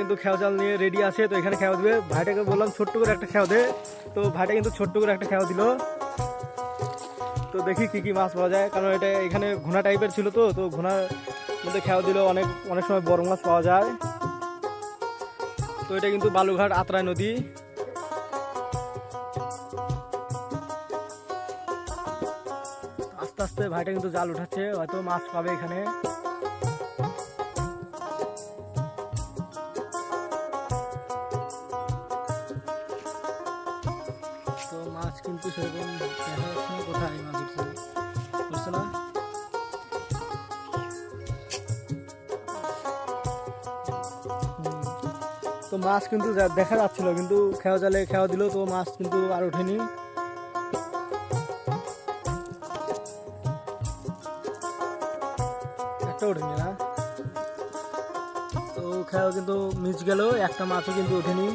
কিন্তু খেয়া জাল নিয়ে রেডি আছে, তো এখানে খেয়া দিবে। ভাইটাকে বললাম, ছোট্ট করে একটা খেয়া দে। তো ভাইটা কিন্তু ছোট্ট করে একটা খেয়া দিল। তো দেখি কি কি মাছ পাওয়া যায়। কারণ এটা এখানে ঘোনা টাইপের ছিল তো তো ঘোনার মধ্যে খেয়া দিল অনেক অনেক সময় বড় মাছ পাওয়া যায়। তো এটা কিন্তু বালুঘাট আত্রাই নদী। আস্তে আস্তে ভাইটা কিন্তু জাল উঠাচ্ছে, হয়তো মাছ পাবে এখানে। মাছ কিন্তু সেরকম দেখা যাচ্ছে না, কোথায় মাছ উঠছে বুঝছ না? তো মাছ কিন্তু দেখা যাচ্ছিল, কিন্তু খেয়া জালে খেয়া দিল তো মাছ কিন্তু আর ওঠেনি। একটা ওঠেনি না? তো খেয়াও কিন্তু মিস গেল একটা মাছও কিন্তু ওঠেনি।